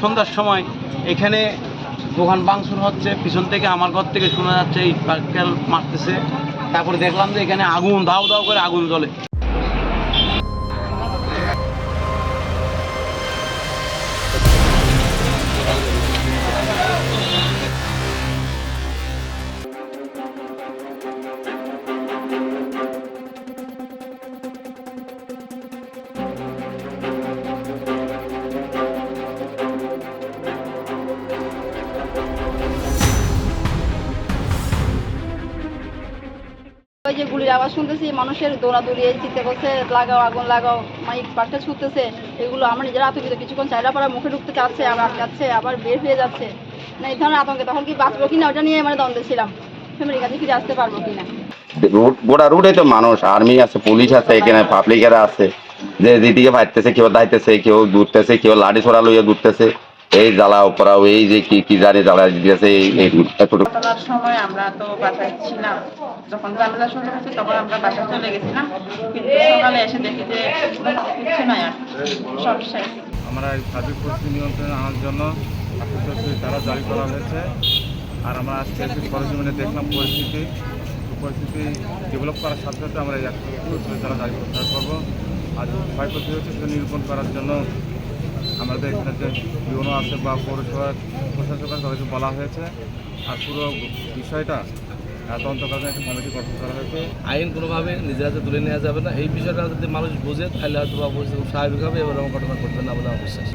সন্ধ্যার সময় এখানে দোকান বাংসুর হচ্ছে, পিছন থেকে আমার ঘর থেকে শোনা যাচ্ছে এই পাক্কেল মারতেছে। তারপরে দেখলাম যে এখানে আগুন, দাও দাও করে আগুন জ্বলে। ওই যে গুলির আওয়াজ শুনতেছি, মানুষের দৌড়াদৌড়ি, এই চিন্তা করছে, লাগাও, আগুন লাগাও, মাইক পাটটা ছুটতেছে, এগুলো আমার নিজের আতঙ্কিত। কিছুক্ষণ চাইরা পাড়া মুখে ঢুকতে চাচ্ছে, আবার আটকাচ্ছে আবার বের হয়ে যাচ্ছে। না, এই ধরনের আতঙ্কে তখন কি বাঁচবো কিনা, ওটা নিয়ে মানে দ্বন্দ্বে ছিলাম। ফ্যামিলির কাছে ফিরে আসতে পারব কিনা? গোটা রুটে তো মানুষ, আর্মি আছে, পুলিশ আছে, এখানে পাবলিকেরা আছে। যে যেদিকে ভাইতেছে, কেউ দাইতেছে, কেউ দূরতেছে, কেউ লাঠি ছোড়া লইয়া দূরতেছে। এই জ্বালা উপরাও এই যে কি কি জানি জ্বালা এই সময় আমরা তো বাসায় ছিলাম। যখন ঝামেলা শুরু হয়েছে তখন আমরা বাসায় চলে গেছিলাম। কিন্তু সকালে এসে দেখি যে কিছু নাই আর সব শেষ। আমরা এই সার্বিক পরিস্থিতি নিয়ন্ত্রণে আনার জন্য তারা জারি করা হয়েছে। আর আমরা আজকে এসে সরজমিনে দেখলাম পরিস্থিতি। পরিস্থিতি ডেভেলপ করার সাথে সাথে আমরা এই একশো তারা জারি প্রত্যাহার করব। আর ক্ষয়ক্ষতি হচ্ছে সেটা নিরূপণ করার জন্য আমাদের এখানে যে ইউনো আছে বা পৌরসভার প্রশাসক আছে তাদেরকে বলা হয়েছে। আর পুরো বিষয়টা হয়েছে। আইন কোনোভাবে নিজের হাতে তুলে নেওয়া যাবে না। এই বিষয়টা যদি মানুষ বোঝে, তাহলে হয়তো বা বুঝতে খুব স্বাভাবিক এবার ঘটনা ঘটবে না বলে আমার বিশ্বাস।